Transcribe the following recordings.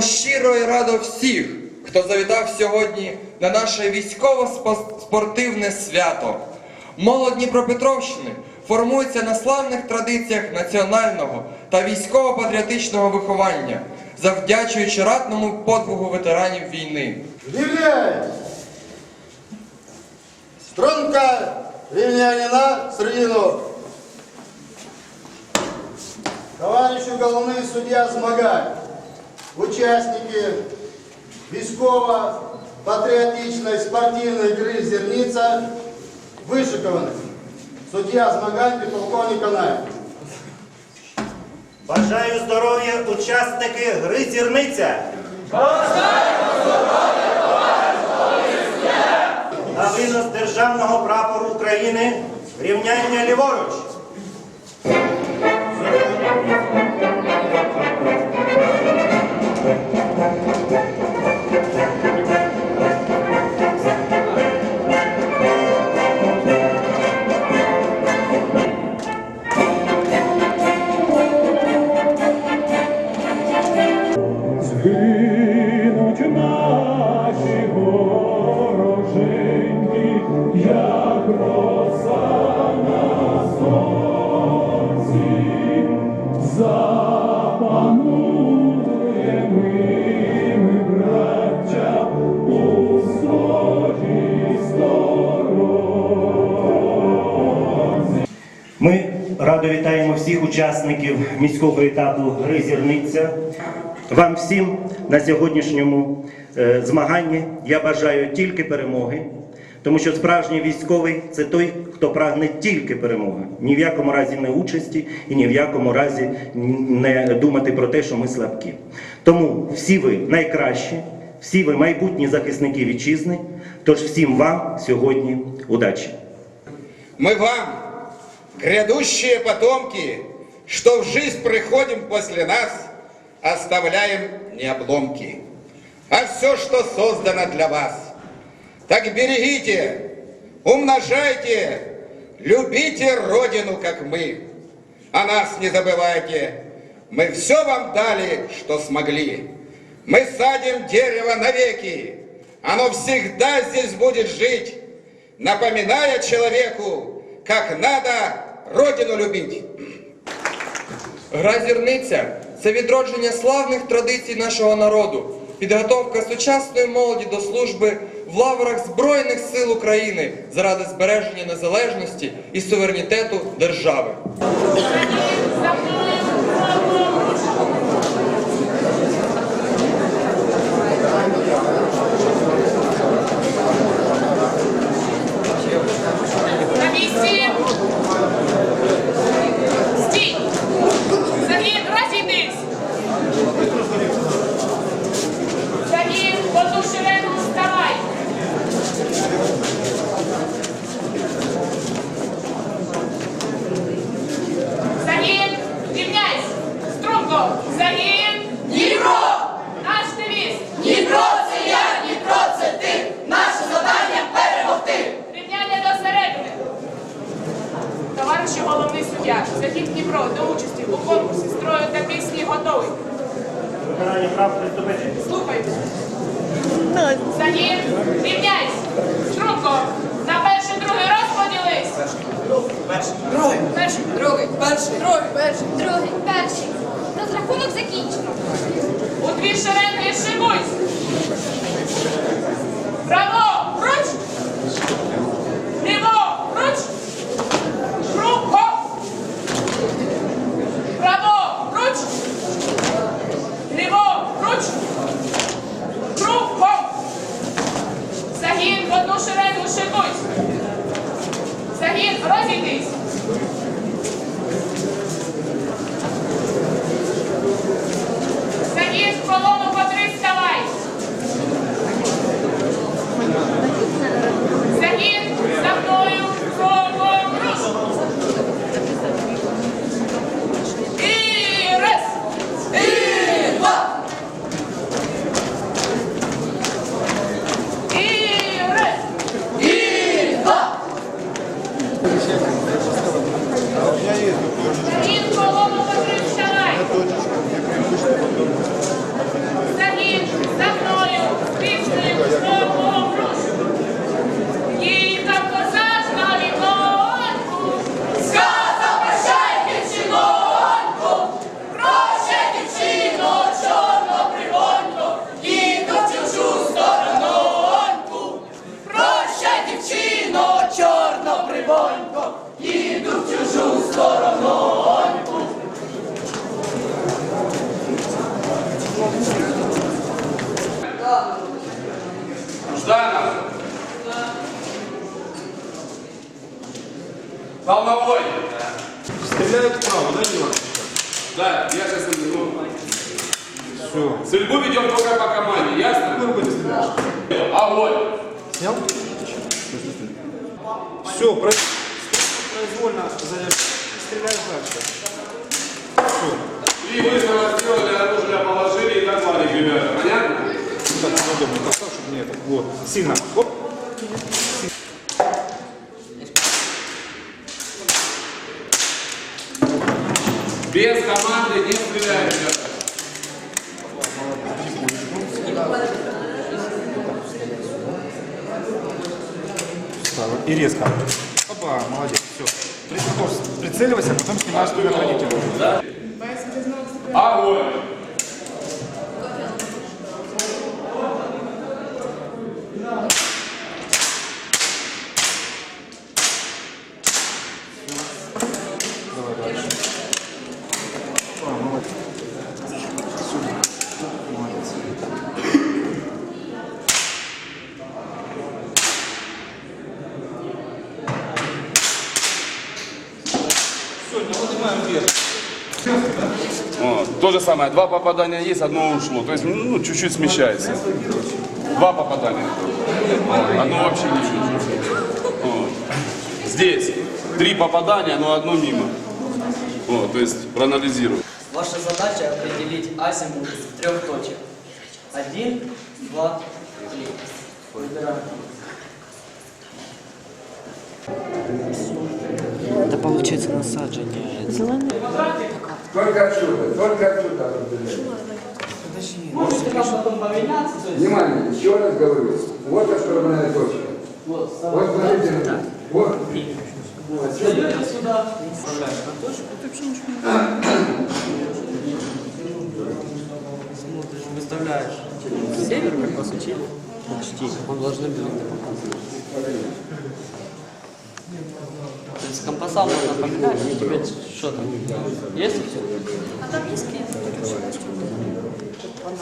Вітаємо щиро і радо всіх, хто завітав сьогодні на наше військово-спортивне свято. Молодь Дніпропетровщини формується на славних традиціях національного та військово-патріотичного виховання, завдячуючи ратному подвигу ветеранів війни. Объявляем! Струнка Вильянина Срединов. Товарищу головний суддя змагань, учасники військово-патріотичної спортивної гри «Зерниця» вишиковані. Суддя змагань підполковник Канаєв. Бажаю здоров'я учасники гри зірниця. На винос державного прапору України рівняння ліворуч. Згинуть наші вороженьки, як роса на сонці, запанує браття, у своїй сторонці. Ми радо вітаємо всіх учасників міського етапу гри зірниця. Вам всім на сьогоднішньому е, змаганні я бажаю тільки перемоги, тому що справжній військовий це той, хто прагне тільки перемоги, ні в якому разі не участі і ні в якому разі не думати про те, що ми слабкі. Тому всі ви найкращі, всі ви майбутні захисники вітчизни. Тож всім вам сьогодні удачі! Мы вам, грядущие потомки, что в жизнь приходим после нас, оставляем не обломки, а все, что создано для вас. Так берегите, умножайте, любите Родину, как мы. О нас не забывайте, мы все вам дали, что смогли. Мы садим дерево навеки, оно всегда здесь будет жить, напоминая человеку, как надо Родину любить. Гра це відродження славних традицій нашого народу, підготовка сучасної молоді до служби в лаврах Збройних сил України заради збереження незалежності і суверенітету держави. На місці. Стій. Загін, розійдись. Загін, в одну шеренгу вставай. Загін, рівняйсь. Струнко. Загін. Дніпро. Наш девіз. Дніпро це я, Дніпро це ти. Наше завдання перемогти. Рівняння до середини. Товариші головний суддя, захід Дніпро до участі у конкурсі строю та пісні готовий. Виконання прав приступити. Слухайте. Загін, рівняйсь. Струнко, на перший, другий раз поділись. Перший. Перший. Другий, перший, другий, перший, другий, перший. Розрахунок закінчено. У дві шеренги шибусь. Право, Загін в одну шеренгу шибусь. Загін, розійдись. Волновой. Стреляют вправо, да, Иван? Да, я сейчас ну, Все. Стрельбу ведем только по команде, ясно? Какой ты стреляешь? Огонь. Снял? Все, произвольно заряжай. Стреляешь дальше. Три выстрела сделали, оружие положили и так далее, ребята. Понятно? Так, неудобно поставь, чтобы не это. Вот. Сильно. Оп. И резко. Опа, молодец. Все. Прицеливайся, а потом снимаешь предохранитель. А, Давай То же самое, два попадания есть, одно ушло. То есть, ну, чуть-чуть смещается. Два попадания. Одно вообще не. Вот. Здесь три попадания, но одно мимо. Вот, то есть проанализируй. Ваша задача определить азимут трех точек. Один, два, три. Выбираем. Это получается насаджение. Только отсюда, только отсюда определяем. Можете как потом поменяться, то есть Внимание, еще раз говорю. Вот основная точка. вот, Вот смотрите, меня. вот. встаете сюда. Смотришь, выставляешь север, как вас учили. Почти. Он должны были это показывать. То есть компаса можно поменять, что там? Есть все?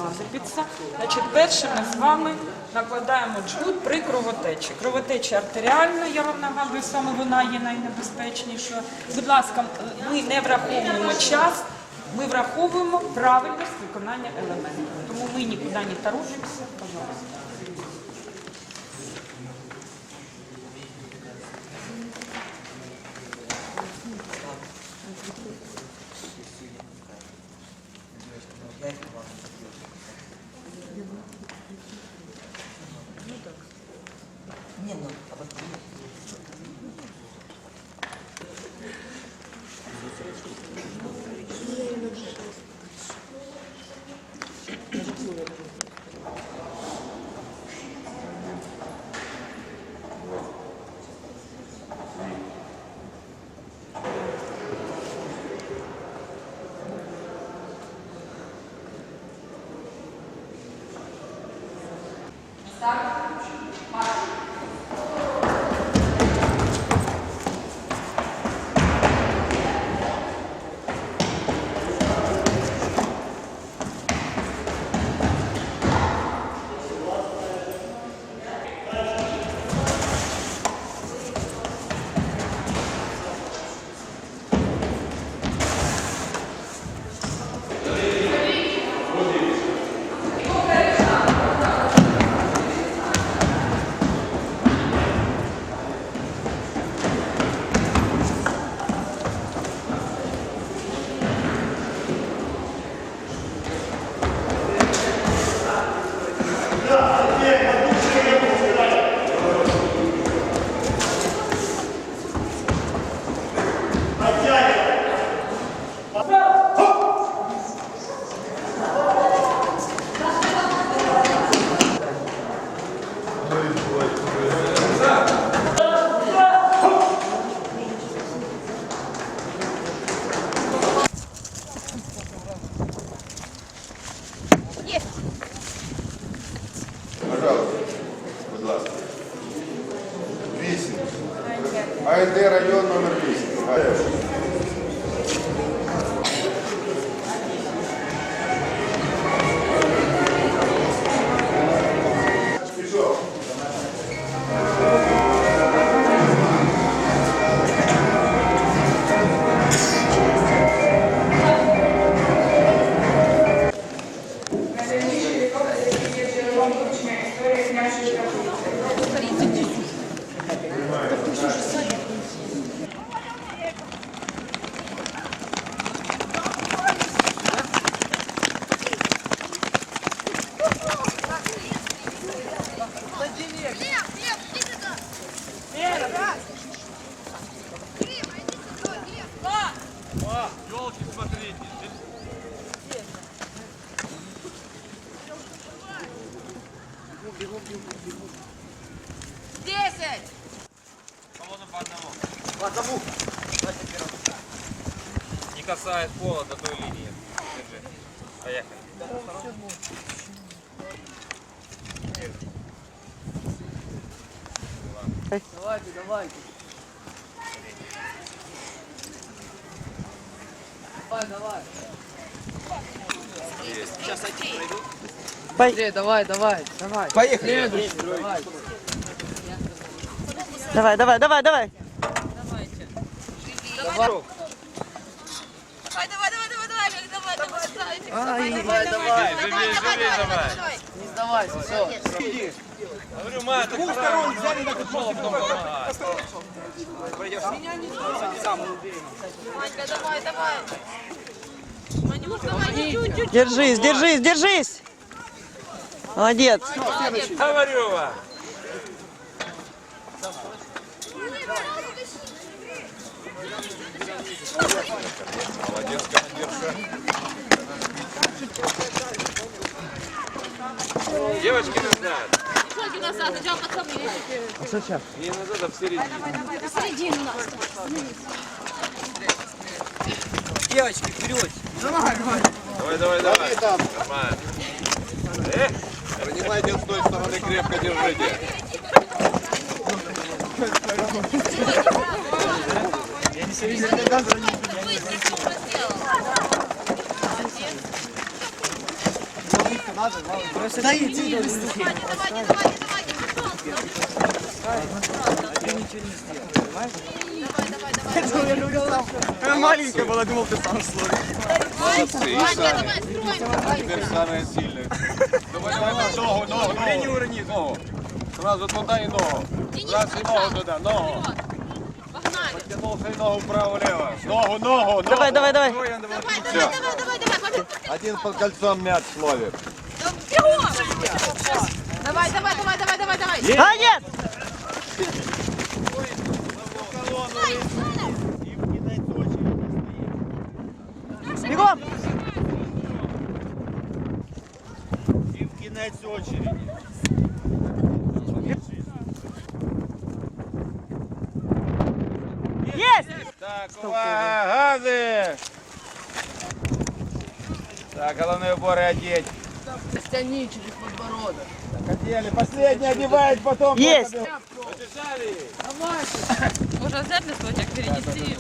Насипіться. Значить, перше ми з вами накладаємо джгут при кровотечі. Кровотеча артеріальна, я вам нагадую, саме вона є найнебезпечнішою. Будь ласка, ми не враховуємо час, ми враховуємо правильність виконання елементів. Тому ми нікуди не торопимося, пожалуйста. Десять. Не касаясь пола до той линии. Держи. Поехали. Давайте, давайте. Давай, давай. Сейчас один пройду. Быстрее, давай, давай, давай. Поехали. Следующий, давай. Давай, давай, давай, давай. Давай, давай, давай, давай, давай, давай, давай, давай. Ай, Давай, давай, давай, давай, давай, давай, давай. Не сдавайся, все. Говорю, мы это двух сторон взяли на футбол, потом помогать. Манька, давай, давай. Манюш, давай, чуть-чуть. Держись, держись, держись. Молодец. Говорю вам. Молодец, командирша. Девочки назад. Ноги назад, идем под собой. А что сейчас? Не назад, а в середину. Давай, давай, давай. В середину нас. Девочки, вперед. Давай, давай. Давай, давай, давай. Нормально бросайте с той стороны, крепко держите. Я не серьезно, я не Стоит, давай, давай, давай, ты ничего не сделал, понимаешь? Давай, давай, давай. Я маленькая была, думал, ты сам слой. Молодцы, Теперь самое сильное. Ногу, ногу, ногу. Урони ногу. Сразу туда и ногу. Сразу и ногу туда, ногу. Подтянулся ногу вправо-лево. Ногу, ногу, ногу. Давай, давай, давай. Давай, давай, давай, давай, давай. Один под кольцом мяч словит. Давай, давай, давай, давай, давай, давай. А, Бегом. Очереди. Есть. Так, увага, гази! Так, головные уборы одеть. Стяни через подбородок. Одели, последний одевает, потом... Есть. Можно взять листочек, перенести.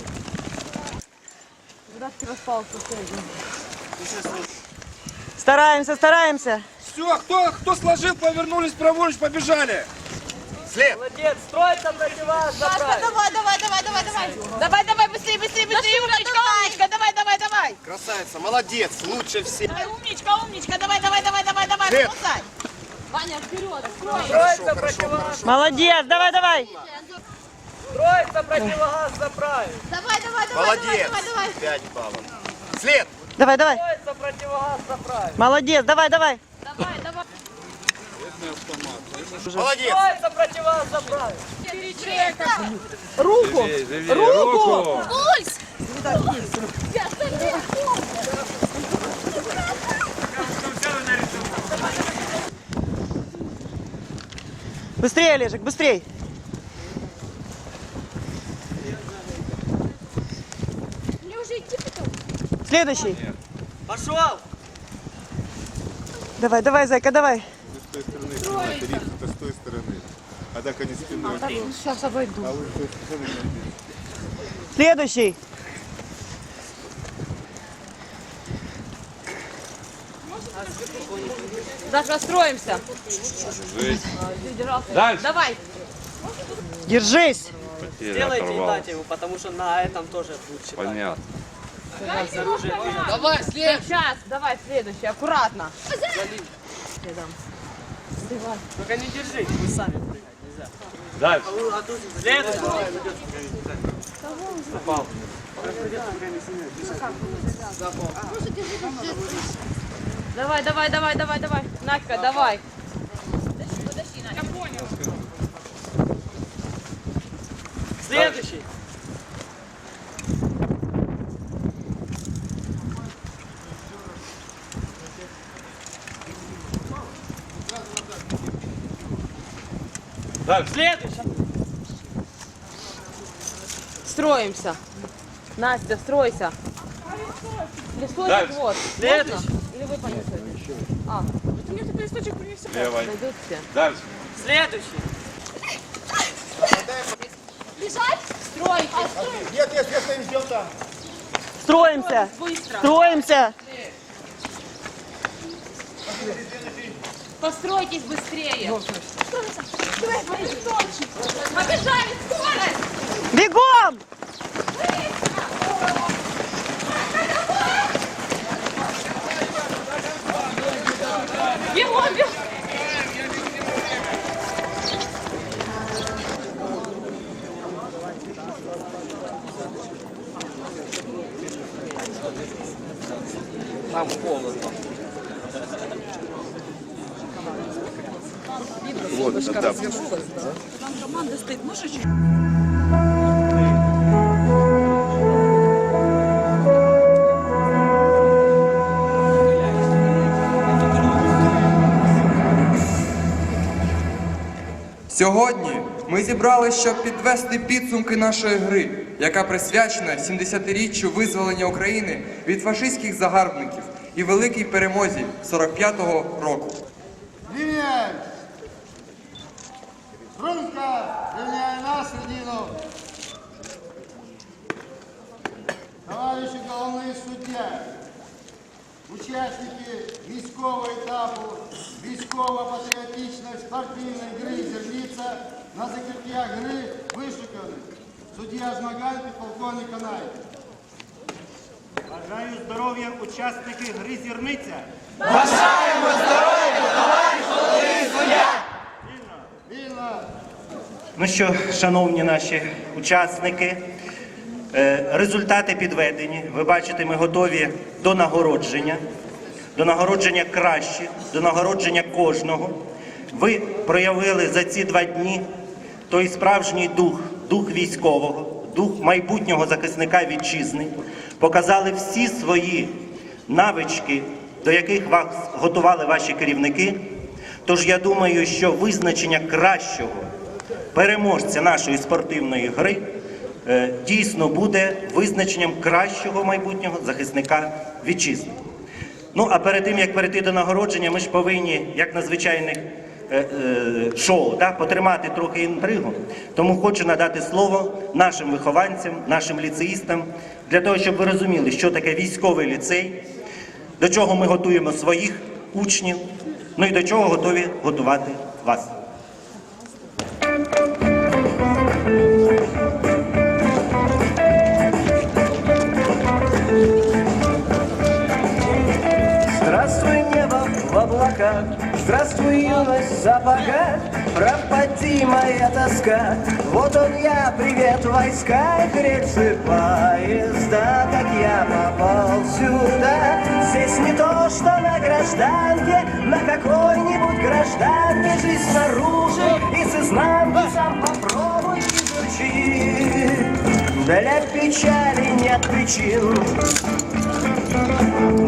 Стараемся, стараемся. Все, кто, кто сложил, повернулись праворуч, побежали. Молодец, строй там против вас, Сашка, давай, давай, давай, давай, давай. Давай, давай, быстрее, быстрее, быстрее. Умничка, умничка, давай, давай, давай. Красавица, молодец, лучше всех. Давай, умничка, умничка, давай, давай, давай, давай, давай, спасай. Ваня, вперед, открой. Строится противогаз, Молодец. Давай, давай. строится противогаз, заправь. Давай, давай, давай, Молодец. давай, давай, давай. 5 баллов. След. Давай, давай. Строится противогаз, заправь. Молодец. Давай, давай. Давай, давай. Молодец. Руку. Руку. Пульс. Быстрее, Олежек, быстрей. Мне уже идти потом. Следующий. Пошел. Давай, давай, зайка, давай. С той стороны, с той стороны. А так они спиной. Сейчас обойду. А вы с той стороны. Следующий. Даша, расстроимся. Дальше. Давай. Держись. Сделайте и дайте ему, потому что на этом тоже будет считать. Понятно. Давай, след. Сейчас, давай следующий, аккуратно. Только не держи, вы сами прыгать нельзя. Дальше. А следующий. Давай, давай, давай, давай, давай. Надька, давай. Я понял. Следующий. Дальше. Следующий. Строимся. Настя, стройся. Листочек вот. Следующий. Можно? Или вы понесете? А, Ты мне такой листочек принеси. Левой. найдут все. Дальше. Следующий. Бежать? Стройтесь. Нет, нет, нет, стоим, ждем там. Строимся. Быстро. Строимся. Постройтесь быстрее. Побежали, скорость! Бегом! Бегом, бегом! Там холодно. Вот, да, Сьогодні ми зібрали, щоб підвести підсумки нашої гри, яка присвячена 70-річчю визволення України від фашистських загарбників і великій перемозі 45-го року. Линия! Струнка! Линия на середину! Товарищи головний суддя, учасники військового етапу військово-патріотичної спортивної гри «Зерниця» на закриття гри вишуканий. Суддя змагань підполковник Канаєв. Бажаю здоров'я учасники гри зірниця. Вільно! Ну що, шановні наші учасники, результати підведені. Ви бачите, ми готові до нагородження, до нагородження кращих, до нагородження кожного. Ви проявили за ці два дні той справжній дух, дух військового, дух майбутнього захисника вітчизни, показали всі свої навички, до яких вас готували ваші керівники. Тож я думаю, що визначення кращого переможця нашої спортивної гри е, дійсно буде визначенням кращого майбутнього захисника вітчизни. Ну а перед тим як перейти до нагородження, ми ж повинні, як на звичайних е, е, шоу, да, потримати трохи інтригу. Тому хочу надати слово нашим вихованцям, нашим ліцеїстам, для того, щоб ви розуміли, що таке військовий ліцей, до чого ми готуємо своїх учнів, ну і до чого готові готувати вас. Здравствуй, юность в сапогах, пропади моя тоска. Вот он я, привет, войска, и грецы поезда, как я попал сюда. Здесь не то, что на гражданке, на какой-нибудь гражданке жизнь снаружи и с изнанки сам попробуй изучи. Для печали нет причин,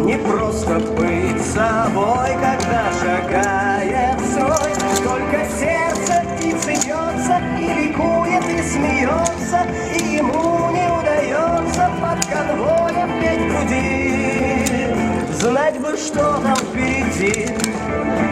не просто быть собой, когда шагает сой, Только сердце птицы бьется и ликует, и смеется И ему не удается под конвоем петь груди. Знать бы, что там впереди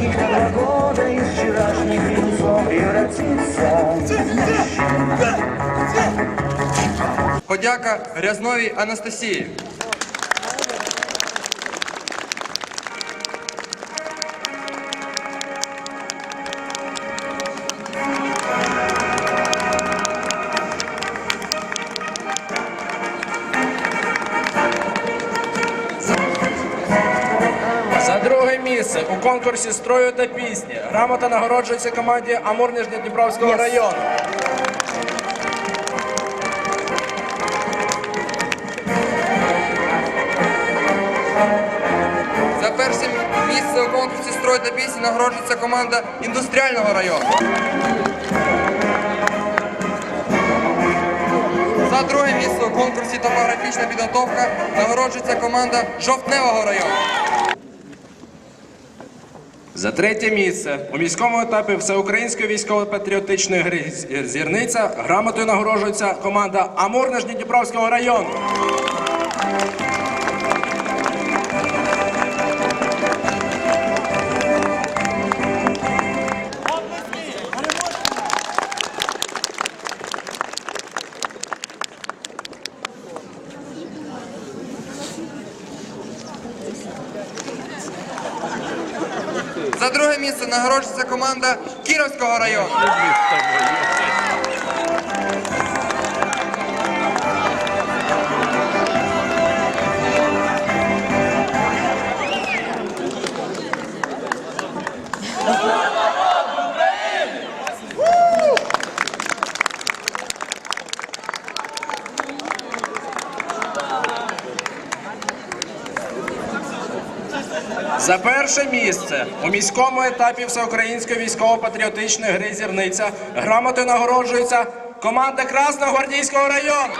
за каких-то два года Из вчерашних юнцов превратиться в мужчин Подяка Рязновій Анастасії. Друге у конкурсі строю та пісні грамота нагороджується команді Амур Нижньодніпровського району. За перше місце у конкурсі строй та пісні нагороджується команда індустріального району. За друге місце у конкурсі топографічна підготовка нагороджується команда жовтневого району. За третє місце у міському етапі всеукраїнської військово-патріотичної гри зірниця грамотою нагороджується команда Амур Нижньодніпровського району. Нагороджується команда Кіровського району. За перше місце у міському етапі всеукраїнської військово-патріотичної гри зірниця грамотою нагороджується команда Красногвардійського району.